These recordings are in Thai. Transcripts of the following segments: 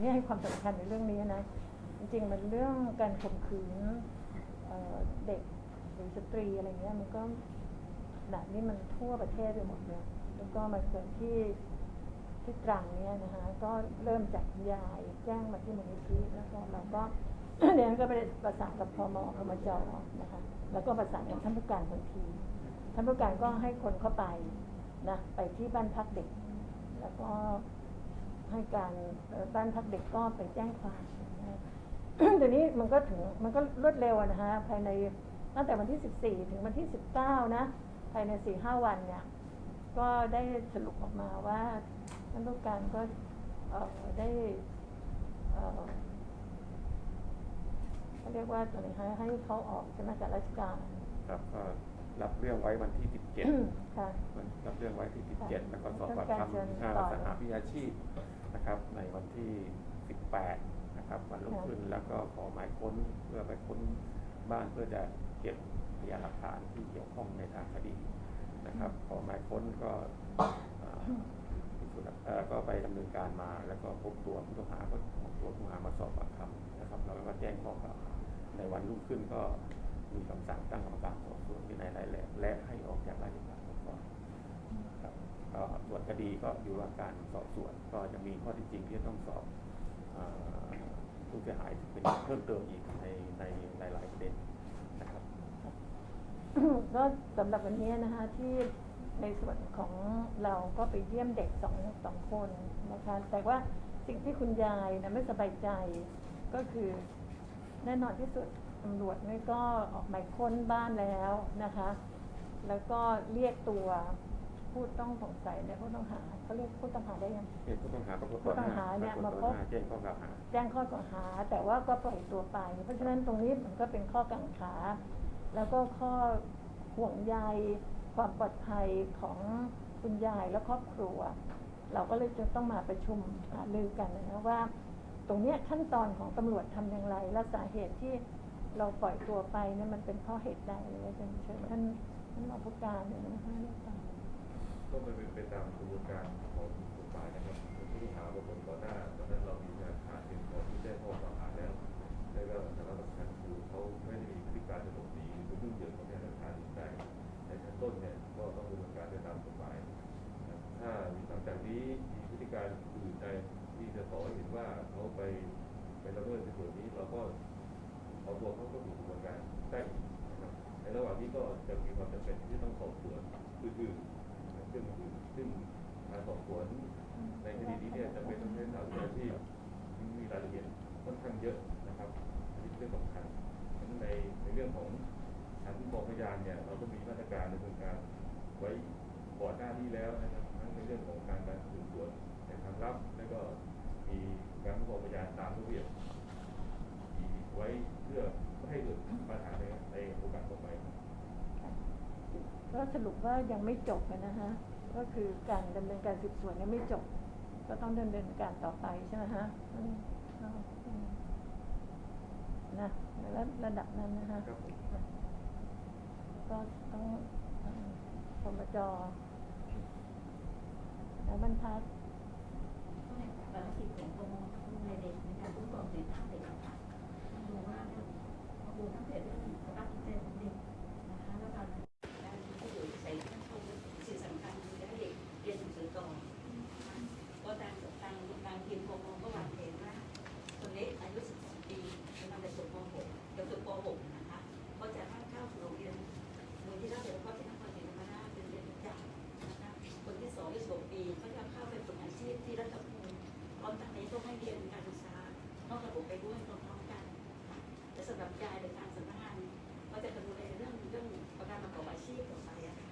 ที่ให้ความสำคัญในเรื่องนี้นะ จริงๆ มันเรื่องการข่มขืนเเด็กหรือสตรีอะไรเงี้ยมันก็ขนาดนี้มันทั่วประเทศไปหมดเลยแล้วก็มาเกิดที่ที่ตรังเนี่ยนะคะก็เริ่มจากยายแจ้งมาที่มูลนิธิแล้วก็เราก็เรียนก็ไปประสานกับพมพมจนะคะแล้วก็ประสานกับท่านผู้การทันทีท่านผู้การก็ให้คนเข้าไปนะไปที่บ้านพักเด็ก แล้วก็ ให้การเอ่อบ้านพักเด็กก็ไปแจ้งความนะเดี๋ยวนี้มันก็ถึงมันก็รวดเร็วอะนะฮะภายในตั้งแต่วันที่ 14 ถึงวันที่ 19 นะ ภายใน 4-5 วันเนี่ย ก็ได้สรุปออกมาว่าท่านผู้การก็เอ่อได้เอ่อเขาเรียกว่าอะไรคะให้เขาออกใช่ไหมจากราชการ ครับก็รับเรื่องไว้วันที่ 17ค่ะรับเรื่องไว้ที่ค่ะ17 แล้วก็สอบปากต้องการเชิญคำห้าต่อสหวิชาชีพ นะครับ ในวันที่ 18 นะครับวันรุ่งขึ้นแล้วก็ขอหมายค้นเพื่อไปค้นบ้านเพื่อจะเก็บพยานหลักฐานที่เกี่ยวข้องในทางคดีนะครับ ขอหมายค้นก็เอ่อพิสูจน์หลักเอ่อก็ไปดำเนินการมาแล้วก็พบตัวผู้ต้องหาก็พบตัวผู้ต้องหามาสอบปากคำนะครับแล้วก็แจ้งข้อกล่าวหาในวันรุ่งขึ้นก็มีคำสั่งตั้งกรรมการสอบสวนวินัยร้ายแรงและให้ออกจากราชการไว้ก่อน ครับก็ส่วน คดีก็อยู่ระหว่างการสอบสวน ก็จะมีข้อที่จริงที่จะต้องสอบผู้เสียหายเป็นเพิ่มเติมอีกในในหลายๆประเด็นนะครับก็สำหรับวันนี้นะคะที่ในส่วนของเราก็ไปเยี่ยมเด็กสองสองคนนะคะ แต่ว่าสิ่งที่คุณยายนะไม่สบายใจก็คือ แน่นอนที่สุดตำรวจนี่ก็ออกหมายค้นบ้านแล้วนะคะ แล้วก็เรียกตัว ผู้ต้องสงสัยเนี่ยผู้ต้องหาเขาเรียกผู้ต้องหาได้ยังเป็นผู้ต้องหาปรากฏผู้ต้องหาเนี่ยปรากฏมาพบหน้แจ้งข้อกล่าวหา แจ้งข้อกล่าวหา แต่ว่าก็ปล่อยตัวไป เพราะฉะนั้นตรงนี้มันก็เป็นข้อกังขา แล้วก็ข้อห่วงใยความปลอดภัยของคุณยายและครอบครัว เราก็เลยจะต้องมาประชุมหารือกันนะว่า ตรงเนี้ยขั้นตอนของตำรวจทำอย่างไร และสาเหตุที่เราปล่อยตัวไปเนี่ยมันเป็นเพราะเหตุใดเลยเป็นเชิญท่านท่านรองผู้การเนี่ยนะคะเรีย ก็มันเป็นไปตามกระบวนการของกฎหมายนะครับผู้ต้องหาบางคนก่อนหน้าตอนนั้นเรามีหลักฐานเพียงพอที่แจ้งข้อกล่าวหาแล้วแล้วก็สาระสำคัญคือเขาไม่ได้มีพฤติการจะหลบหนีหรือยุ่งเหยิงกับพยานหลักฐานอื่นใดในชั้นต้นเนี่ยก็ต้องดำเนินการไปตามกฎหมาย ถ้าหลังจากนี้มีพฤติการอื่นใดที่จะต่อให้เห็นว่าเขาไปไปละเมิดในส่วนนี้เราก็เอาตัวเขาก็ถูกกระบวนการได้นะครับในระหว่างนี้ก็จะมีความจำเป็นที่ต้องสอบสวนอื่นๆ ซึ่งซึ่งการสอบสวนในคดีนี้เนี่ยจะเป็นต้องใช้สาววิชาชีพมีรายละเอียดค่อนข้างเยอะนะครับอันนี้เรื่องสำคัญฉะนั้นในในเรื่องของการคุ้มครองพยานเนี่ยเราก็มีมาตรการดำเนินการไว้ก่อนหน้านี้แล้วนะครับทั้งในเรื่องของการการสืบสวนในทางลับแล้วก็มีการคุ้มครองพยานตามระเบียบไว้เพื่อไม่ให้เกิดปัญหาในในโอกาสต่อไป ก็สรุปว่ายังไม่จบอะนะฮะก็คือการดำเนินการสืบสวนยังไม่จบ ก็ต้องดำเนินการต่อไปใช่ไหมฮะอืมก็อืมนะในระระดับนั้นนะฮะครับผมก็ต้องพมจและบรรทัดก็ในภารกิจของกรมในเด็กในการคุ้มครองสิทธิภาพเด็กค่ะดูว่าดูตั้งแต่เรื่องสภาพจิตใจของเด็กนะคะแล้วการการที่อยู่ใส่ท่านชมสิ่งสำคัญคือให้เด็กเรียนหนังสือก่อนนะคะก็ทางทางทางทีมกรมก็วางแผนว่าคนเล็กอายุ 12 ปีกำลังจะจบม .6 จะจบป .6 นะคะก็จะให้เข้าสู่โรงเรียนมูลที่ราชการที่นครศรีธรรมราชเป็นเรียนประจำนะคะ คนที่สองที่สองปีก็จะเข้าไปฝึกอาชีพที่รัฐภูมิพร้อมจากนี้ต้องให้เรียนการศึกษานอกระบบไปด้วยพร้อมๆกันค่ะแต่สำหรับยายในทางสำนักงานก็จะดูแลเรื่องเรื่องประกันประกอบอาชีพต่อไปอะค่ะ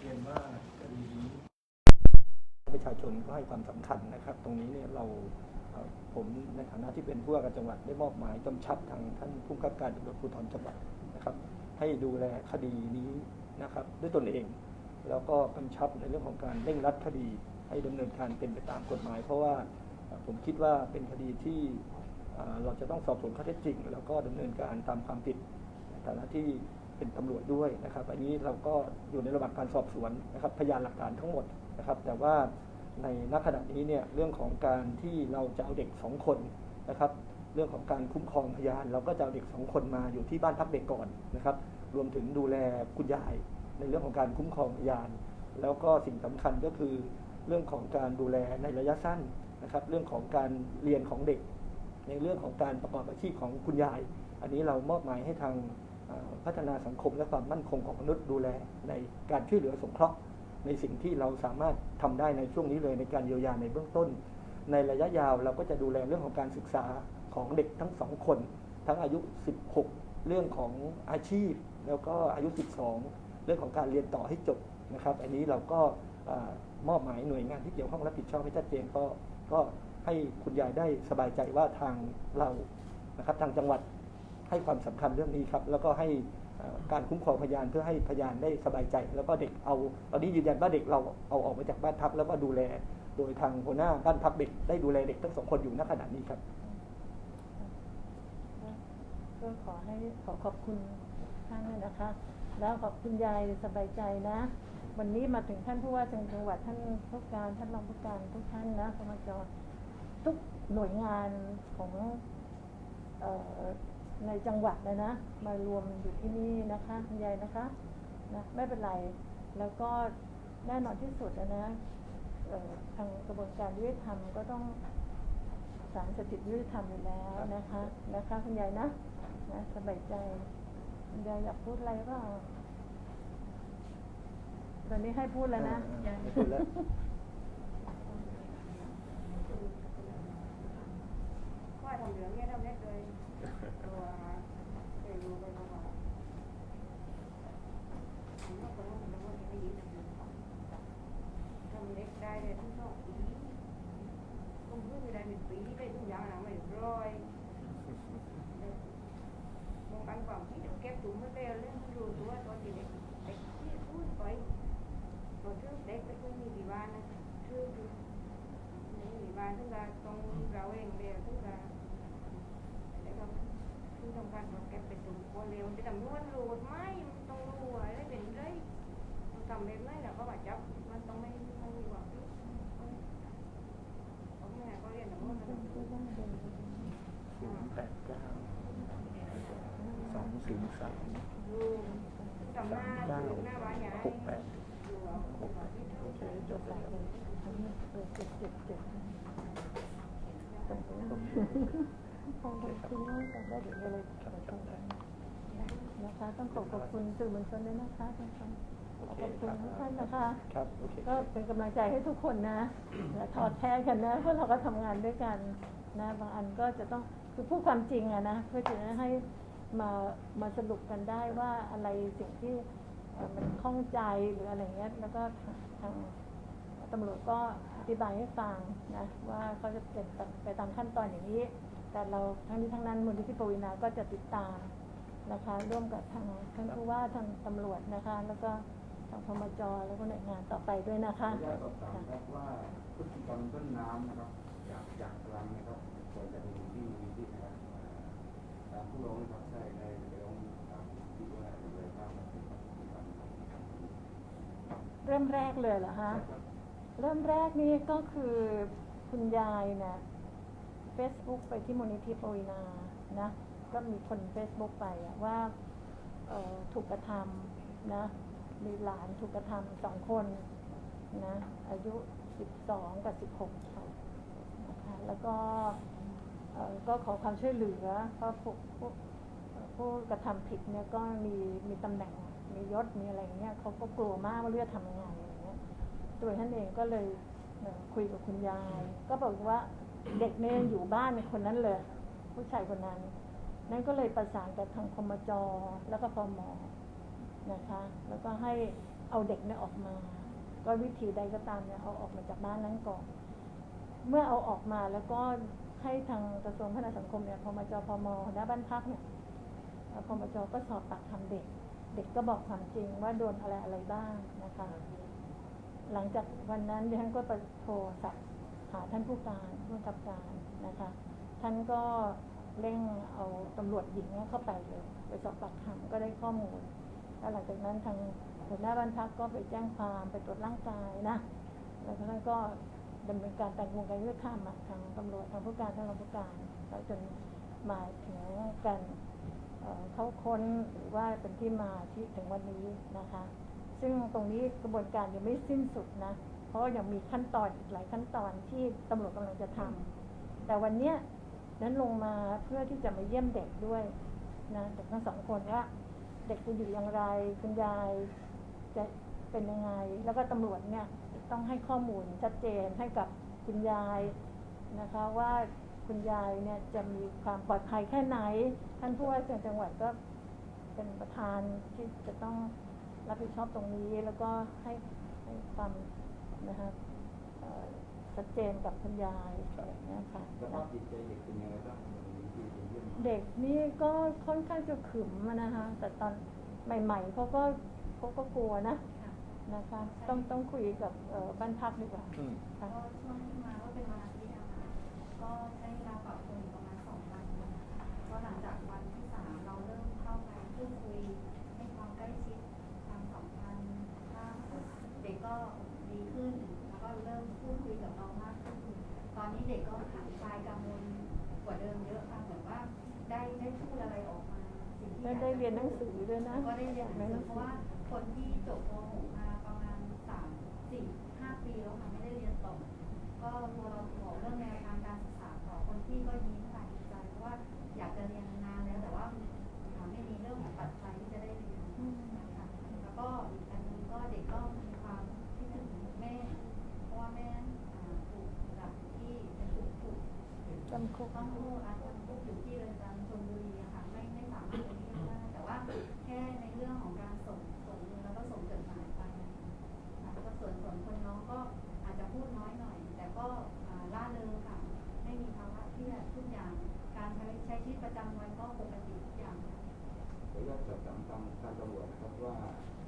เรียนว่าคดีนี้ประ ชาชนก็ให้ความสำคัญนะครับ ตรงนี้เนี่ยเราผมในฐานะที่เป็นผู้ว่าการจังหวัดได้มอบหมายกำชับทางท่านผู้กำกับการตำรวจภูธรจังหวัดนะครับ ให้ดูแลคดีนี้นะครับ ด้วยตนเอง แล้วก็กำชับในเรื่องของการเร่งรัดคดีให้ดำเนินการเป็นไปตามกฎหมาย เพราะว่าผมคิดว่าเป็นคดีที่เราจะต้องสอบสวนข้อเท็จจริง แล้วก็ดำเนินการตามความผิดในฐานะที่เป็นตำรวจด้วยนะครับ อันนี้เราก็อยู่ในระหว่างการสอบสวนนะครับ พยานหลักฐานทั้งหมดนะครับ แต่ว่า ในณขณะนี้เนี่ยเรื่องของการที่เราจะเอาเด็กสองคนนะครับ เรื่องของการคุ้มครองพยาน เราก็จะเอาเด็กสองคนมาอยู่ที่บ้านพักเด็กก่อนนะครับ รวมถึงดูแลคุณยาย ในเรื่องของการคุ้มครองพยาน แล้วก็สิ่งสำคัญก็คือ เรื่องของการดูแลในระยะสั้นนะครับ เรื่องของการเรียนของเด็ก ในเรื่องของการประกอบอาชีพของคุณยาย อันนี้เรามอบหมายให้ทางพัฒนาสังคมและความมั่นคงของมนุษย์ดูแลในการช่วยเหลือสงเคราะห์ ในสิ่งที่เราสามารถทำได้ในช่วงนี้เลยในการเยียวยาในเบื้องต้น ในระยะยาวเราก็จะดูแลเรื่องของการศึกษาของเด็กทั้งสองคน ทั้งอายุ 16 เรื่องของอาชีพ แล้วก็อายุ 12 เรื่องของการเรียนต่อให้จบนะครับอันนี้เราก็มอบหมายหน่วยงานที่เกี่ยวข้องรับผิดชอบให้ชัดเจนก็ก็ให้คุณยายได้สบายใจว่าทางเรานะครับทางจังหวัดให้ความสำคัญเรื่องนี้ครับ แล้วก็ให้ การคุ้มครองพยานเพื่อให้พยานได้สบายใจ แล้วก็เด็กเอาตอนนี้ยืนยันว่าเด็กเราเอาออกมาจากบ้านพักแล้วก็ดูแล โดยทางหัวหน้าบ้านพักเด็กได้ดูแลเด็กทั้งสองคนอยู่ณขณะนี้ครับก็ขอให้ขอขอบคุณท่านนะคะ แล้วขอบคุณยายสบายใจนะ วันนี้มาถึงท่านผู้ว่าจังหวัดท่านผู้การท่านรองผู้การทุกท่านนะสมจทุกหน่วยงานของเออ ในจังหวัดเลยนะ มารวมอยู่ที่นี่นะคะคุณยายนะคะนะไม่เป็นไร แล้วก็แน่นอนที่สุดนะทางกระบวนการยุติธรรมก็ต้องศาลสถิตยุติธรรมอยู่แล้วนะคะนะคะคุณยายนะนะสบายใจคุณยายอยากพูดอะไรเปล่าตอนนี้ให้พูดแล้วนะอ่าให้พูดแล้วว่าทำ เหลืองเนี่ยทำเล็กเลยตัวเคยรู้ไปแล้วว่าผมว่าคนนั้นคนนั้นว่ไม่ยืนทำเล็กได้เลยทั้งสองปีผมเพิ่ได้เป็นปีได้ทุกอย่างนะไม่ร้อยมองกันความคิดเก็บถุงไม่เร็วเล่นรู้ตัวตอนเด็กเด็กที่พูดไปตอนที่เด็กไปคุยมีที่บ้านนะคือคือในที่บ้านซึ่งก็ต้องเราเองเดียวซึ่งก็แล้วก็ ที่สำคัญเราแกเป็นตัวคนเร็วจะทำนวดรูดไม่มันต้องรู้อะไรเป็นไรมันทำแบบไหนเราก็บาดจับมันต้องไม่ไม่มีความผิดเพราะแม่ก็เรียนแต่ว่ามันต้องศูนย์แปดเก้าสองศูนย์สามรู้ทำหน้าเก้าหน้าบ้าใหญ่หกแปดดูเอาความผิดโอเคจบแล้วอันนี้เออเจ็ดเจ็ดเจ็ดขอบ คุณขอบคุณมากค่ะได้เดี๋ยวเราเลยขอบคุณกันนะคะต้องขอขอบคุณสื่อมวลชนด้วยนะคะท่านผู้ชมขอบคุณทุกท่านนะคะครับโอเคก็เป็นกำลังใจให้ทุกคนนะอย่าทอดแท้กันนะเพราะเราก็ทำงานด้วยกันนะบางอันก็จะต้องคือพูดความจริงอะนะเพื่อจะให้มามาสรุปกันได้ว่าอะไรสิ่งที่เอ่อมันข้องใจหรืออะไรเงี้ยแล้วก็ทางตำรวจก็อธิบายให้ฟังนะว่าเขาจะเป็นไปตามขั้นตอนอย่างนี้ แต่เราทั้งนี้ทั้งนั้นมูลนิธิปวีนาก็จะติดตามนะคะ ร่วมกับทางท่านผู้ว่าทางตำรวจนะคะ แล้วก็ทางพมจแล้วก็หน่วยงานต่อไปด้วยนะคะขออนุญาตสอบถามครับว่าพฤติกรรมต้นน้ำนะครับจากจากพลังนะครับควรจะดูที่มีที่นะครับตามผู้ร้องนะครับได้ได้ไปร้องตามที่ว่าเลยภาพมันเป็นพฤติกรรมนะครับเริ่มแรกเลยเหรอฮะเริ่มแรกนี่ก็คือคุณยายนะเฟซ บุ๊กไปที่มูลนิธิปวีนานะก็มีคนเฟซบุ๊กไปอะว่าถูกกระทำนะมีหลานถูกกระทำสองคนนะอายุสิบสองกับสิบหกนะคะแล้วก็เอ่อก็ขอความช่วยเหลือ เพราะผู้ผู้ผู้กระทำผิดเนี่ยก็มีมีตำแหน่งมียศมีอะไรเงี้ยเขาก็กลัวมากว่าเลือดทำยังไงอย่างเงี้ยตัวท่านเองก็เลยเออคุยกับคุณยาย ก็บอกว่า เด็กเนี่ยอยู่บ้านคนนั้นเลย ผู้ชายคนนั้น นั่นก็เลยประสานกับทางพมจแล้วก็พมนะคะ แล้วก็ให้เอาเด็กเนี่ยออกมา ก็วิธีใดก็ตามเนี่ยเอาออกมาจากบ้านนั้นก่อน เมื่อเอาออกมาแล้วก็ให้ทางกระทรวงพัฒนาสังคมเนี่ยพมจพมณบ้านพักเนี่ยเอ่อพมจก็สอบปากคำเด็ก เด็กก็บอกความจริงว่าโดนอะไรอะไรบ้างนะคะ หลังจากวันนั้นดิฉันก็ไปโทรศัพท์ ท่านผู้การผู้กับการนะคะ ท่านก็เร่งเอาตำรวจหญิงเข้าไปเลยไปสอบปากคำก็ได้ข้อมูลแล้วหลังจากนั้นทางหัวหน้าบ้านพักก็ไปแจ้งความไปตรวจร่างกายนะแล้วจากนั้นก็ดำเนินการตามกระบวนการยุติธรรมทางตำรวจทางผู้การทางรองผู้การแล้วจนมาถึงการเเข้าค้นหรือว่าเป็นที่มาที่ถึงวันนี้นะคะ ซึ่งตรงนี้กระบวนการยังไม่สิ้นสุดนะ ราะยังมีขั้นตอนอีกหลายขั้นตอนที่ตำรวจกำลังจะทำแต่วันเนี้ยนั้นลงมาเพื่อที่จะมาเยี่ยมเด็กด้วยนะเด็กทั้งสองคนว่าเด็กจะอยู่อย่างไรคุณยายจะเป็นยังไง แล้วก็ตำรวจเนี่ยต้องให้ข้อมูลชัดเจนให้กับคุณยายนะคะว่าคุณยายเนี่ยจะมีความปลอดภัยแค่ไหน ท่านผู้ว่าการจังหวัดก็เป็นประธานที่จะต้องรับผิดชอบตรงนี้แล้วก็ให้ให้ความ นะคะเอ่อชัดเจนกับคุณยายอะไรอย่างเงี้ยค่ะสภาพจิตใจเด็กเป็นยังไงบ้างวันนี้ที่ไปเยี่ยมเด็กนี่ก็ค่อนข้างจะขึมอะนะคะ แต่ตอนใหม่ ๆเขาก็เขาก็กลัวนะค่ะนะคะ ต้องต้องคุยกับเอ่อบ้านพักดีกว่าอืมค่ะก็ช่วงที่มาก็เป็นวันอาทิตย์นะคะก็ใช้เวลาปรับตัว เด็กก็คลายกังวลกว่าเดิมเยอะค่ะเหมือนว่าได้ได้พูดอะไรออกมาสิ่งที่ได้ได้เรียนหนังสือด้วยนะก็ได้เรียนหนังสือเพราะว่าคนที่จบม .6 มาประมาณสามสี่ห้าปีแล้วค่ะไม่ได้เรียนต่อ ก็ตัวเราบอกเรื่องแนวทางการศึกษาต่อคนที่ก็ยิ้มค่ะดีใจเพราะว่าอยากจะเรียนนานแล้วแต่ว่าหาไม่มีเรื่องของปัจจัยที่จะได้เรียนนะคะแล้วก็อีกอันหนึงก็เด็กก็มีความคิดถึงแม่ เพราะว่าแม่อ่าถูกจับที่เป็นถูกถูก จำ คกต้องรู้อาจจะพบอยู่ที่เรือนจำชลบุรีอะค่ะไม่ไม่สามารถไปเยี่ยมได้แต่ว่าแค่ในเรื่องของการส่งส่งเงินแล้วก็ส่งจดหมายไปนะคะก็ส่วนส่วนคนน้องก็อาจจะพูดน้อยหน่อย แต่ก็ล่าเริงค่ะ ไม่มีภาวะเครียดทุกอย่างการใช้ใช้ชีวิตประจำวันก็ปกติทุกอย่างค่ะขออนุญาตสอบถามทางทางตำรวจนะครับว่า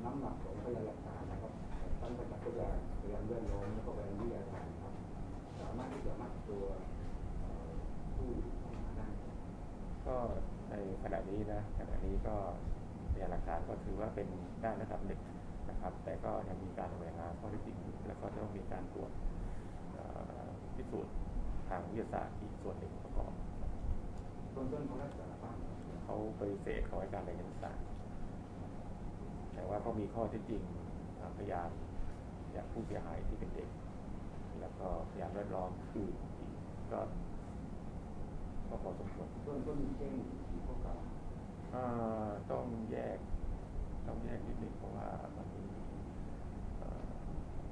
น้ำหนักของพยานหลักฐานนะครับทั้งประจักษ์พยานพยานแวดล้อมแล้วก็พยานวิทยาศาสตร์ครับสามารถที่จะมัดตัวเอ่อผู้ต้องหาได้ ก็ใน ขณะนี้นะขณะนี้ก็พยานหลักฐานก็ถือว่าเป็นได้ระดับหนึ่งนะครับ แต่ก็ยังมีการแสวงหาข้อเท็จจริงอยู่แล้วก็ต้องมีการตรวจเอ่อพิสูจน์ทางวิทยาศาสตร์อีกส่วนหนึ่งประกอบเบื้องต้นเขารับสารภาพเขาปฏิเสธเขาให้การในชั้นศาลแต่ว่าเขามีข้อเท็จจริงอ่าพยานจากผู้เสียหายที่เป็นเด็ก แล้วก็พยานแวดล้อมคืออีกก็ก็พอสมควรเบื้องต้นแจ้ง ต้องแยก ต้องแยกนิดหนึ่งเพราะว่ามันมีเอ่อ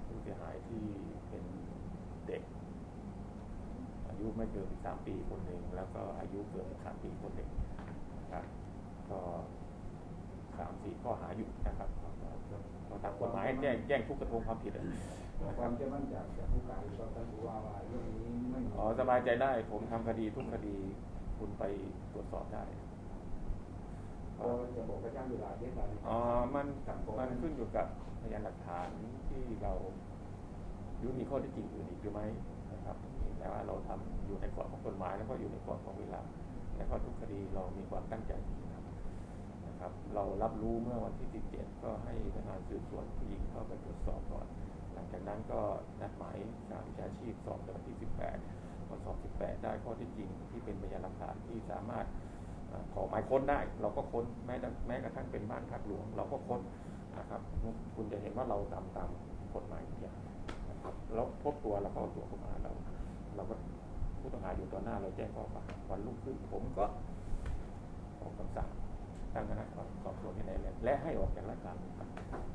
ผู้เสียหายที่เป็นเด็ก อายุไม่เกิน13ปีคนหนึ่งแล้วก็อายุเกิน13ปีคนหนึ่งนะครับก็สามสี่ข้อหาอยู่นะครับก็ตามกฎหมายแจ้งแจ้งทุกกระทงความผิดอะความเชื่อมั่นจากจากผู้การหรือว่าท่านผู้ว่าว่าเรื่องนี้ไม่มีอ๋อสบายใจได้ผมทำคดีทุกคดีคุณไปตรวจสอบได้พอ จะบอกกระจ้างเวลาเด็ดขาดอ๋อมันมันขึ้นอยู่กับพยานหลักฐานที่เราหรือมีข้อที่จริงอื่นอีกหรือไม่นะครับแต่ว่าเราทำอยู่ในกรอบของกฎหมายแล้วก็อยู่ในกรอบของเวลา แล้วก็ทุกคดีเรามีความตั้งใจนะครับนะครับ เรารับรู้เมื่อวันที่ 17 ก็ให้พนักงานสืบสวนผู้หญิงเข้าไปตรวจสอบก่อน หลังจากนั้นก็นัดหมายสหวิชาชีพสอบในวันที่ 18พอสอบ 18 ได้ข้อที่จริงที่เป็นพยานหลักฐานที่สามารถเอ่อ ขอหมายค้นได้ เราก็ค้นแม้แต่แม้กระทั่งเป็นบ้านพักหลวง เราก็ค้นนะครับ คุณจะเห็นว่าเราทำตามกฎหมายทุกอย่างนะครับแล้วพบตัวเราก็ตัวเข้ามาเราเราก็ผู้ต้องหาอยู่ต่อหน้าเราแจ้งข้อกล่าวหาวันรุ่งขึ้นผมก็ออกคำสั่งตั้งคณะสอบสวนที่ไหนแลและให้ออกจากราชการ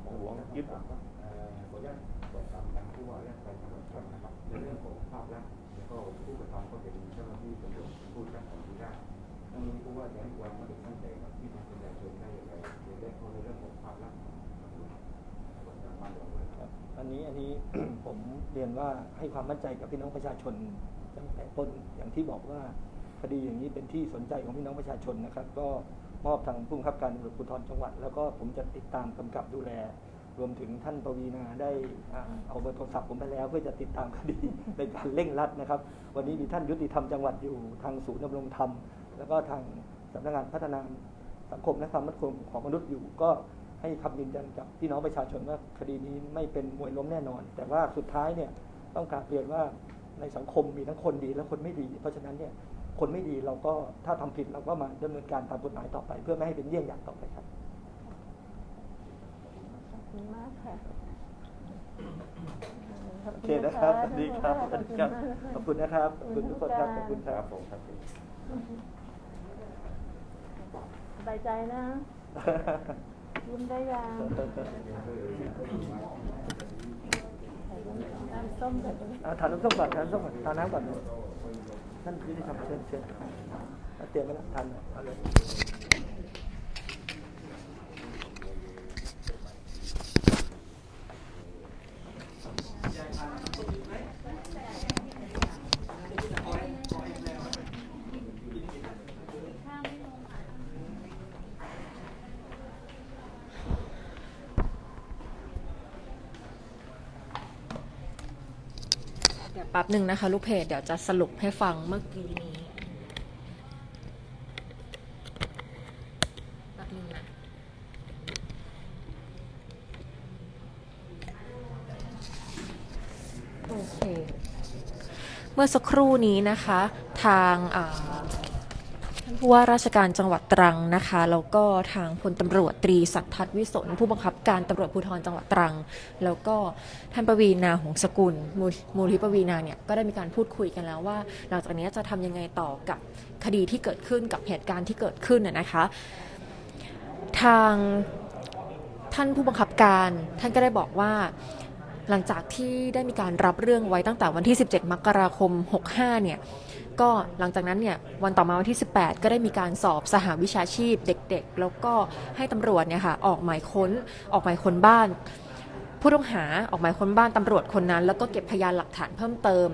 ของหลวงยึดถามว่าเอ่อขออนุญาตสอบถามทางผู้ว่าราชการจังหวัดตรังนะครับในเรื่องของภาพลักษณ์แล้วก็ผู้กระทำก็เป็นเจ้าหน้าที่ตำรวจผู้จัดการที่ได้ทั้ง นี้ผู้ว่าจะให้ความมาถึงตั้งแต่กับที่ประชาชนได้อย่างไรในเรื่องของเรื่องของความรักของคนทางบ้านเราด้วยครับอันนี้อันนี้ผมเรียนว่าให้ความมั่นใจกับพี่น้องประชาชนตั้งแต่ต้นอย่างที่บอกว่าคดีอย่างนี้เป็นที่สนใจของพี่น้องประชาชนนะครับ ก็มอบทางผู้บังคับการตำรวจภูธรจังหวัด แล้วก็ผมจะติดตามกำกับดูแล รวมถึงท่านปวีนาได้เอาเบอร์โทรศัพท์ผมไปแล้ว เพื่อจะติดตามคดีในการเร่งรัดนะครับ วันนี้มีท่านยุติธรรมจังหวัดอยู่ทางศูนย์ดำรงธรรม แล้วก็ทางสำนักงานพัฒนาสังคมและความมั่นคงของมนุษย์อยู่ ก็ให้คำยืนยันกับพี่น้องประชาชนว่าคดีนี้ไม่เป็นมวยล้มแน่นอน แต่ว่าสุดท้ายเนี่ยต้องกราบเรียนว่าในสังคมมีทั้งคนดีและคนไม่ดี เพราะฉะนั้นเนี่ยคนไม่ดีเราก็ถ้าทำผิดเราก็มาดำเนินการตามกฎหมายต่อไป เพื่อไม่ให้เป็นเยี่ยงอย่างต่อไปครับขอบคุณมากค่ะโอเคนะครับสวัสดีครับสวัสดีครับ ขอบคุณนะครับ ขอบคุณทุกคนครับ ขอบคุณคครัรับบผมครับ สบายใจนะยิ้มได้ยังน้ำส้มแบบนี้เอาทานน้ำส้มก่อนถามน้ำส้มก่อนถามน้ำก่อนนั่นคือที่ทำเชิญเชิญเตรียมไว้แล้วทานเอาเลย ป๊บหนึ่งนะคะ ลูกเพจเดี๋ยวจะสรุปให้ฟังเมื่อกี้นี้แป๊บหนึงนะโอเค เมื่อสักครู่นี้นะคะ ทางอ่า ผู้ว่าราชการจังหวัดตรังนะคะแล้วก็ทางพลตำรวจตรีสัททัศน์วิสนผู้บังคับการตำรวจภูธรจังหวัดตรัง แล้วก็ท่านปวีนาหงสกุลมูลมูลิปวีนาเนี่ยก็ได้มีการพูดคุยกันแล้วว่า หลังจากนี้จะทำยังไงต่อกับคดีที่เกิดขึ้นกับเหตุการณ์ที่เกิดขึ้นน่ะนะคะ ทางท่านผู้บังคับการท่านก็ได้บอกว่าหลังจากที่ได้มีการรับเรื่องไว้ตั้งแต่วันที่ 17 มกราคม 65 เนี่ย ก็หลังจากนั้นเนี่ยวันต่อมาวันที่ 18 ก็ได้มีการสอบสหวิชาชีพเด็กๆ แล้วก็ให้ตำรวจเนี่ยค่ะออกหมายค้นออกหมายค้นบ้าน ผู้ต้องหาออกหมายค้นบ้านตำรวจคนนั้น แล้วก็เก็บพยานหลักฐานเพิ่มเติม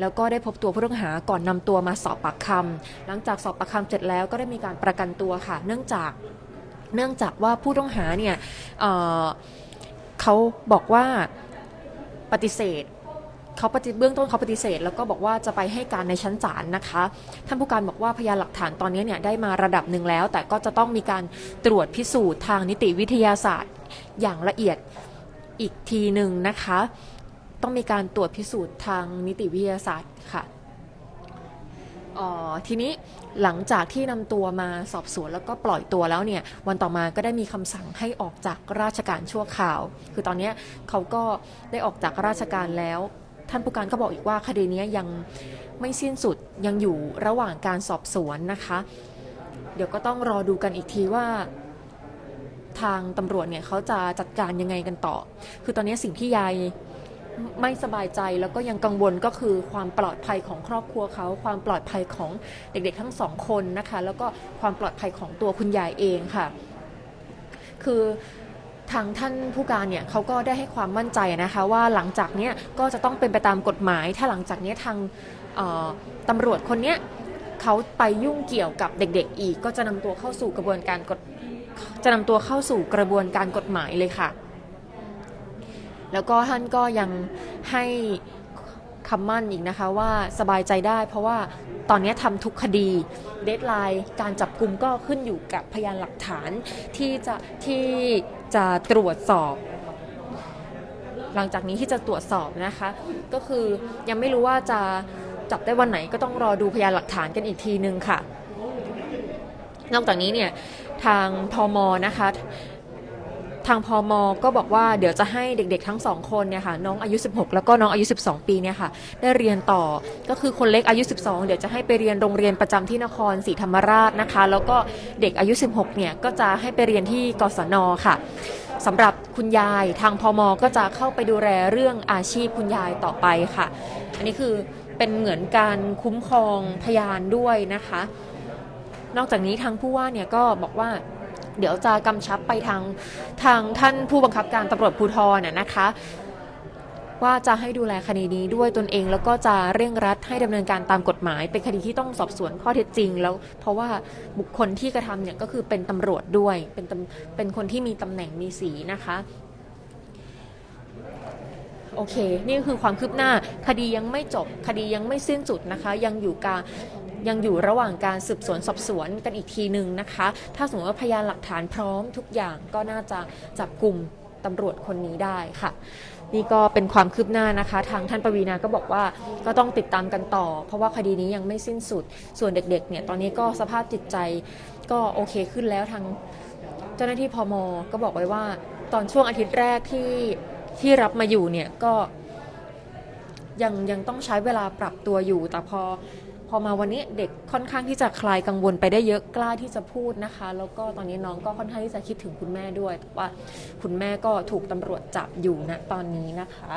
แล้วก็ได้พบตัวผู้ต้องหาก่อนนำตัวมาสอบปากคำหลังจากสอบปากคำเสร็จแล้วก็ได้มีการประกันตัวค่ะ เนื่องจากเนื่องจากว่าผู้ต้องหาเนี่ยเเขาบอกว่าปฏิเสธ เขาปฏิเบื้องต้นเขาปฏิเสธ แล้วก็บอกว่าจะไปให้การในชั้นศาลนะคะ ท่านผู้การบอกว่าพยานหลักฐานตอนนี้เนี่ยได้มาระดับหนึ่งแล้ว แต่ก็จะต้องมีการตรวจพิสูจน์ทางนิติวิทยาศาสตร์อย่างละเอียดอีกทีหนึ่งนะคะ ต้องมีการตรวจพิสูจน์ทางนิติวิทยาศาสตร์ค่ะออทีนี้หลังจากที่นำตัวมาสอบสวนแล้วก็ปล่อยตัวแล้วเนี่ย วันต่อมาก็ได้มีคำสั่งให้ออกจากราชการชั่วคราว คือตอนนี้เขาก็ได้ออกจากราชการแล้ว ท่านผู้การก็บอกอีกว่าคดีนี้ยังไม่สิ้นสุดยังอยู่ระหว่างการสอบสวนนะคะ เดี๋ยวก็ต้องรอดูกันอีกทีว่าทางตำรวจเนี่ยเขาจะจัดการยังไงกันต่อ คือตอนนี้สิ่งที่ยายไม่สบายใจแล้วก็ยังกังวลก็คือความปลอดภัยของครอบครัวเขา ความปลอดภัยของเด็กๆทั้งสองคนนะคะ แล้วก็ความปลอดภัยของตัวคุณยายเองค่ะ คือ ทางท่านผู้การเนี่ยเขาก็ได้ให้ความมั่นใจนะคะว่าหลังจากเนี้ยก็จะต้องเป็นไปตามกฎหมาย ถ้าหลังจากเนี้ยทางตำรวจคนเนี้ยเขาไปยุ่งเกี่ยวกับเด็กๆ อีก ก็จะนำตัวเข้าสู่กระบวนการกฎจะนำตัวเข้าสู่กระบวนการกฎหมายเลยค่ะ แล้วก็ท่านก็ยังให้ คำมั่นอีกนะคะว่าสบายใจได้ เพราะว่าตอนนี้ทำทุกคดีเดทไลน์การจับกลุ่มก็ขึ้นอยู่กับพยานหลักฐานที่จะที่จะตรวจสอบ หลังจากนี้ที่จะตรวจสอบนะคะ ก็คือยังไม่รู้ว่าจะจับได้วันไหนก็ต้องรอดูพยานหลักฐานกันอีกทีนึงค่ะ นอกจากนี้เนี่ยทางพอมนะคะ ทางพอมก็บอกว่าเดี๋ยวจะให้เด็กๆทั้งสองคนเนี่ยค่ะน้องอายุ 16 แล้วก็น้องอายุ 12 ปีเนี่ยค่ะได้เรียนต่อก็คือคนเล็กอายุ 12 เดี๋ยวจะให้ไปเรียนโรงเรียนประจำที่นครศรีธรรมราชนะคะ แล้วก็เด็กอายุ 16 เนี่ยก็จะให้ไปเรียนที่กศนค่ะสำหรับคุณยายทางพอมก็จะเข้าไปดูแลเรื่องอาชีพคุณยายต่อไปค่ะ อันนี้คือเป็นเหมือนการคุ้มครองพยานด้วยนะคะ นอกจากนี้ทางผู้ว่าเนี่ยก็บอกว่า เดี๋ยวจะกำชับไปทางทางท่านผู้บังคับการตำรวจภูธรน่ะนะคะว่าจะให้ดูแลคดีนี้ด้วยตนเองแล้วก็จะเร่งรัดให้ดำเนินการตามกฎหมาย เป็นคดีที่ต้องสอบสวนข้อเท็จจริง แล้วเพราะว่าบุคคลที่กระทำเนี่ยก็คือเป็นตำรวจด้วย เป็นเป็นคนที่มีตำแหน่งมีสีนะคะโอเค นี่คือความคืบหน้า คดียังไม่จบ คดียังไม่สิ้นสุดนะคะ ยังอยู่การ ยังอยู่ระหว่างการสืบสวนสอบสวนกันอีกทีหนึ่งนะคะ ถ้าสมมติว่าพยานหลักฐานพร้อมทุกอย่างก็น่าจะจับกลุ่มตำรวจคนนี้ได้ค่ะ นี่ก็เป็นความคืบหน้านะคะ ทางท่านปวีนาก็บอกว่าก็ต้องติดตามกันต่อ เพราะว่าคดีนี้ยังไม่สิ้นสุด ส่วนเด็กๆเนี่ยตอนนี้ก็สภาพจิตใจก็โอเคขึ้นแล้วทางเจ้าหน้าที่พมก็บอกไว้ว่า ตอนช่วงอาทิตย์แรกที่ที่รับมาอยู่เนี่ยก็ยังยังต้องใช้เวลาปรับตัวอยู่ แต่พอ พอมาวันนี้เด็กค่อนข้างที่จะคลายกังวลไปได้เยอะกล้าที่จะพูดนะคะ แล้วก็ตอนนี้น้องก็ค่อนข้างที่จะคิดถึงคุณแม่ด้วยแต่ว่าคุณแม่ก็ถูกตำรวจจับอยู่ณตอนนี้นะคะ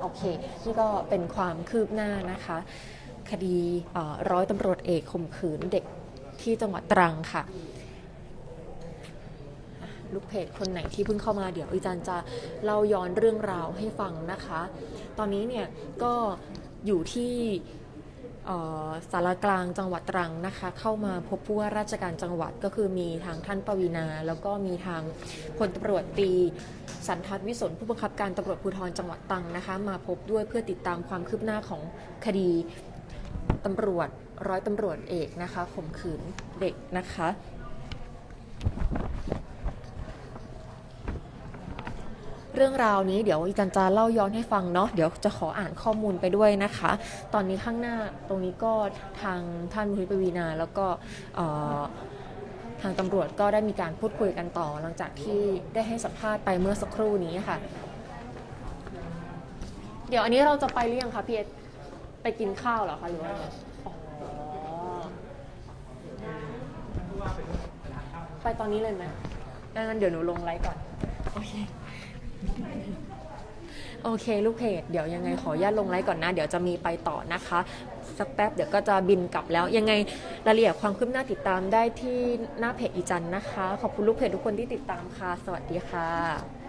โอเคนี่ก็เป็นความคืบหน้านะคะ คดีร้อยตำรวจเอกข่มขืนเด็กที่จังหวัดตรังค่ะลูกเพจคนไหนที่เพิ่งเข้ามาเดี๋ยวอาจารย์จะเล่าย้อนเรื่องราวให้ฟังนะคะ ตอนนี้เนี่ยก็อยู่ที่ สารกลางจังหวัดตรังนะคะ เข้ามาพบผู้ว่าราชการจังหวัดก็คือมีทางท่านปวีนา แล้วก็มีทางพลตำรวจตีสันทัศวิสนผู้บังคับการตำรวจภูธรจังหวัดตรังนะคะ มาพบด้วยเพื่อติดตามความคืบหน้าของคดีตำรวจร้อยตำรวจเอกนะคะข่มขืนเด็กนะคะ เรื่องราวนี้เดี๋ยวอีจันจะเล่าย้อนให้ฟังเนาะเดี๋ยวจะขออ่านข้อมูลไปด้วยนะคะ ตอนนี้ข้างหน้าตรงนี้ก็ทางท่านมุทิปวีนาแล้วก็ทางตำรวจก็ได้มีการพูดคุยกันต่อ หลังจากที่ได้ให้สัมภาษณ์ไปเมื่อสักครู่นี้ค่ะ เดี๋ยวอันนี้เราจะไปหรือยังคะพี่เอไปกินข้าวเหรอคะหรือว่าไงอ๋อไปตอนนี้เลยไหมงั้นเดี๋ยวหนูลงไลฟ์ก่อน โอเค โอเคลูกเพจเดี๋ยวยังไงขออนุญาตลงไลฟ์ก่อนนะ เดี๋ยวจะมีไปต่อนะคะ สักแป๊บเดี๋ยวก็จะบินกลับแล้ว ยังไงรายละเอียดความคืบหน้าติดตามได้ที่หน้าเพจอีจันนะคะ ขอบคุณลูกเพจทุกคนที่ติดตามค่ะ สวัสดีค่ะ